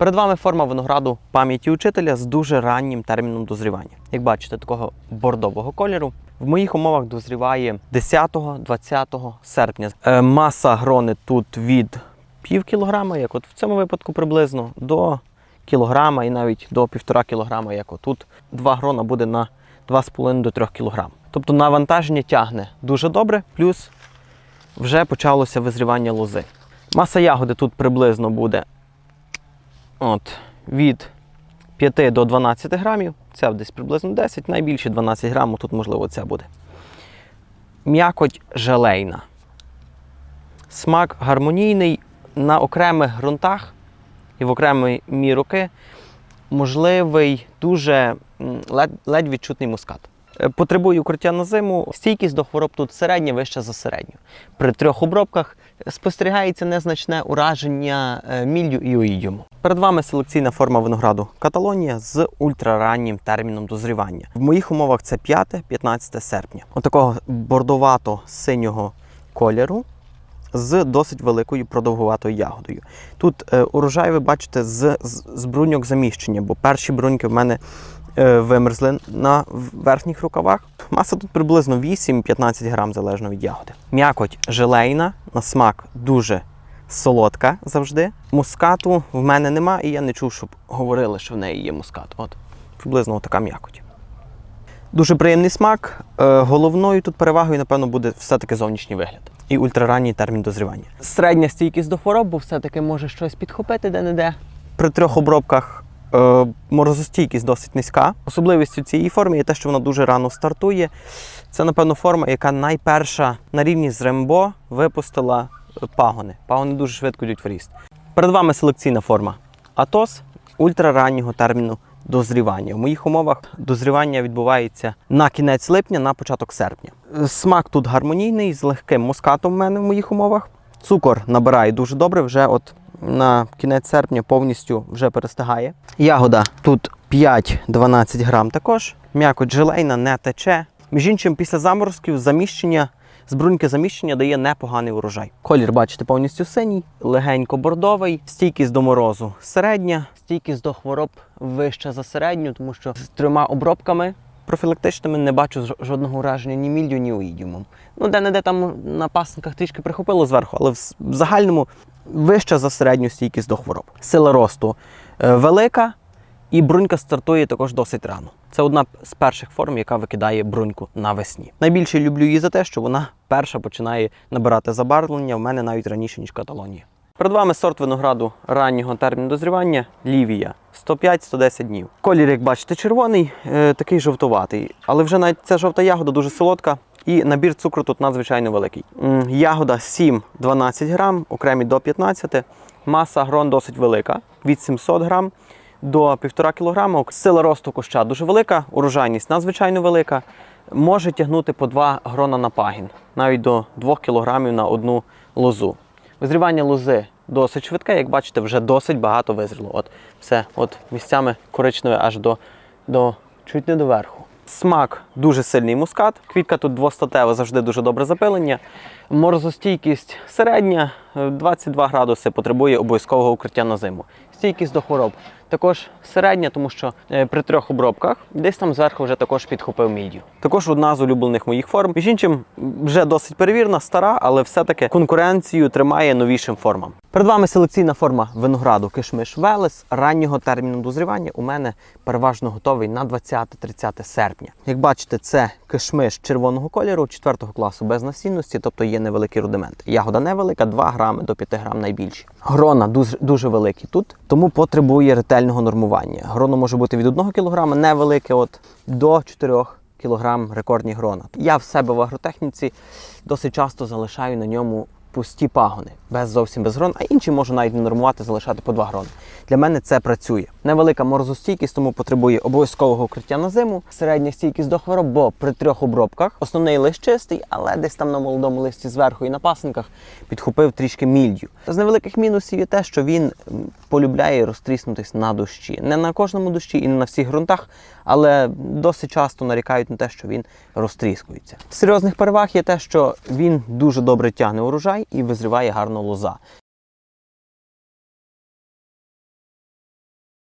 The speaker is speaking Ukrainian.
Перед вами форма винограду пам'яті учителя з дуже раннім терміном дозрівання. Як бачите, такого бордового кольору. В моїх умовах дозріває 10-20 серпня. Е, маса грони тут від пів кілограма, як от в цьому випадку приблизно, до кілограма і навіть до півтора кілограма, як отут. Два грона буде на 2,5 до 3 кілограм. Тобто навантаження тягне дуже добре, плюс вже почалося визрівання лози. Маса ягоди тут приблизно буде от, від 5 до 12 грамів. Це десь приблизно 10, найбільше 12 грамів, тут, можливо, це буде. М'якоть желейна. Смак гармонійний на окремих ґрунтах і в окремі роки можливий дуже ледь відчутний мускат. Е, Потребує укриття на зиму. Стійкість до хвороб тут середня, вища за середню. При трьох обробках спостерігається незначне ураження е, міллю і оїдіуму. Перед вами селекційна форма винограду Каталонія з ультрараннім терміном дозрівання. В моїх умовах це 5-15 серпня. Отакого бордовато-синього кольору з досить великою продовгуватою ягодою. Тут е, урожай ви бачите з, з, з бруньок заміщення, бо перші бруньки в мене вимерзли на верхніх рукавах. Маса тут приблизно 8-15 грам залежно від ягоди. М'якоть желейна, на смак дуже солодка завжди. Мускату в мене нема, і я не чув, щоб говорили, що в неї є мускат. От приблизно така м'якоть. Дуже приємний смак. Е, Головною тут перевагою, напевно, буде все-таки зовнішній вигляд і ультраранній термін дозрівання. Середня стійкість до хвороб, бо все-таки може щось підхопити де-не-де. При трьох обробках е, морозостійкість досить низька. Особливістю цієї форми є те, що вона дуже рано стартує. Це, напевно, форма, яка найперша на рівні з Рембо випустила е, пагони. Пагони дуже швидко йдуть в ріст. Перед вами селекційна форма Атос ультрараннього терміну дозрівання. В моїх умовах дозрівання відбувається на кінець липня, на початок серпня. Е, Смак тут гармонійний, з легким мускатом в мене в моїх умовах. Цукор набирає дуже добре, вже от на кінець серпня повністю вже перестигає. Ягода тут 5-12 грам також. М'якоть желейна, не тече. Між іншим, після заморозків заміщення, з бруньки заміщення дає непоганий урожай. Колір, бачите, повністю синій, легенько бордовий, стійкість до морозу середня, стійкість до хвороб вища за середню, тому що з трьома обробками профілактичними не бачу жодного ураження ні міллю, ні оїдіумом. Ну, де-не-де там на пасинках трішки прихопило зверху, але в, загальному вища за середню стійкість до хвороб. Сила росту е, велика, і брунька стартує також досить рано. Це одна з перших форм, яка викидає бруньку навесні. Найбільше люблю її за те, що вона перша починає набирати забарвлення в мене навіть раніше, ніж Каталонія. Перед вами сорт винограду раннього терміну дозрівання Лівія 105-110 днів. Колір, як бачите, червоний, е, такий жовтуватий. Але вже навіть ця жовта ягода дуже солодка. І набір цукру тут надзвичайно великий. Ягода 7-12 грам, окремі до 15. Маса грон досить велика, від 700 грам до 1,5 кг. Сила росту куща дуже велика, урожайність надзвичайно велика. Може тягнути по 2 грона на пагін, навіть до 2 кг на одну лозу. Визрівання лози досить швидке, як бачите, вже досить багато визріло. От все, от місцями коричневе аж до, до чуть не до верху. Смак дуже сильний мускат. Квітка тут двостатева, завжди дуже добре запилення. Морозостійкість середня, е, 22 градуси, потребує обов'язкового укриття на зиму. Стійкість до хвороб також середня, тому що е, при трьох обробках десь там зверху вже також підхопив мідію. Також одна з улюблених моїх форм. Між іншим, вже досить перевірна, стара, але все-таки конкуренцію тримає новішим формам. Перед вами селекційна форма винограду кишмиш Велес раннього терміну дозрівання у мене переважно готовий на 20-30 серпня. Як бачите, це кишмиш червоного кольору 4 класу без насінності, тобто є невеликий рудимент. Ягода невелика, 2 грами до 5 грам найбільші. Грона дуже, дуже великі тут, тому потребує ретельного нормування. Гроно може бути від 1 кг, невелике, от до 4 кілограм рекордні грона. Я в себе в агротехніці досить часто залишаю на ньому пусті пагони, без зовсім без грон, а інші можу навіть не нормувати, залишати по два грони. Для мене це працює. Невелика морозостійкість, тому потребує обов'язкового укриття на зиму. Середня стійкість до хвороб, бо при трьох обробках основний лист чистий, але десь там на молодому листі зверху і на пасинках підхопив трішки мільдю. З невеликих мінусів є те, що він полюбляє розтріснутись на дощі. Не на кожному дощі і не на всіх ґрунтах, але досить часто нарікають на те, що він розтріскується. Серйозних переваг є те, що він дуже добре тягне урожай і визріває гарно лоза.